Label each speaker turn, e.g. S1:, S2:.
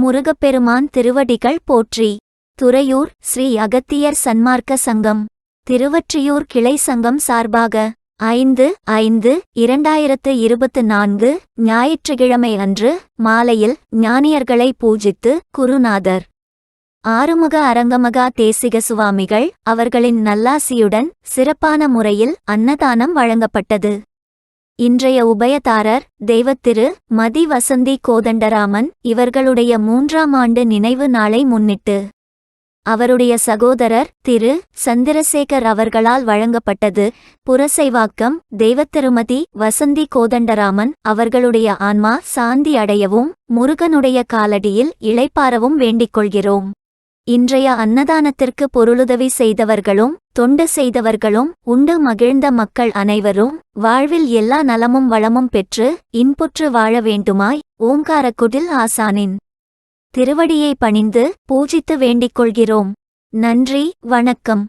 S1: முருகப்பெருமான் திருவடிகள் போற்றி. துறையூர் ஸ்ரீ அகத்தியர் சன்மார்க்க சங்கம். திருவற்றியூர் கிளை சங்கம் சார்பாக ஐந்து ஐந்து இரண்டாயிரத்து இருபத்து நான்கு ஞாயிற்றுக்கிழமை அன்று மாலையில் ஞானியர்களை பூஜித்து குருநாதர். ஆறுமுக அரங்கமகா தேசிக சுவாமிகள் அவர்களின் நல்லாசியுடன் சிறப்பான முறையில் அன்னதானம் வழங்கப்பட்டது. இன்றைய உபயதாரர் தெய்வத்திரு மதி வசந்தி கோதண்டராமன் இவர்களுடைய மூன்றாம் ஆண்டு நினைவு நாளை முன்னிட்டு. அவருடைய சகோதரர் திரு சந்திரசேகர் அவர்களால் வழங்கப்பட்டது புரசைவாக்கம் தெய்வத்திருமதி வசந்தி கோதண்டராமன் அவர்களுடைய ஆன்மா சாந்தி அடையவும் முருகனுடைய காலடியில் இளைப்பாறவும் வேண்டிக் கொள்கிறோம். இன்றைய அன்னதானத்திற்கு பொருளுதவி செய்தவர்களும் தொண்டு செய்தவர்களும் உண்டு மகிழ்ந்த மக்கள் அனைவரும் வாழ்வில் எல்லா நலமும் வளமும் பெற்று இன்புற்று வாழ வேண்டுமாய் ஓங்காரக்குடில் ஆசானின் திருவடியை பணிந்து பூஜித்து வேண்டிக் கொள்கிறோம். நன்றி வணக்கம்.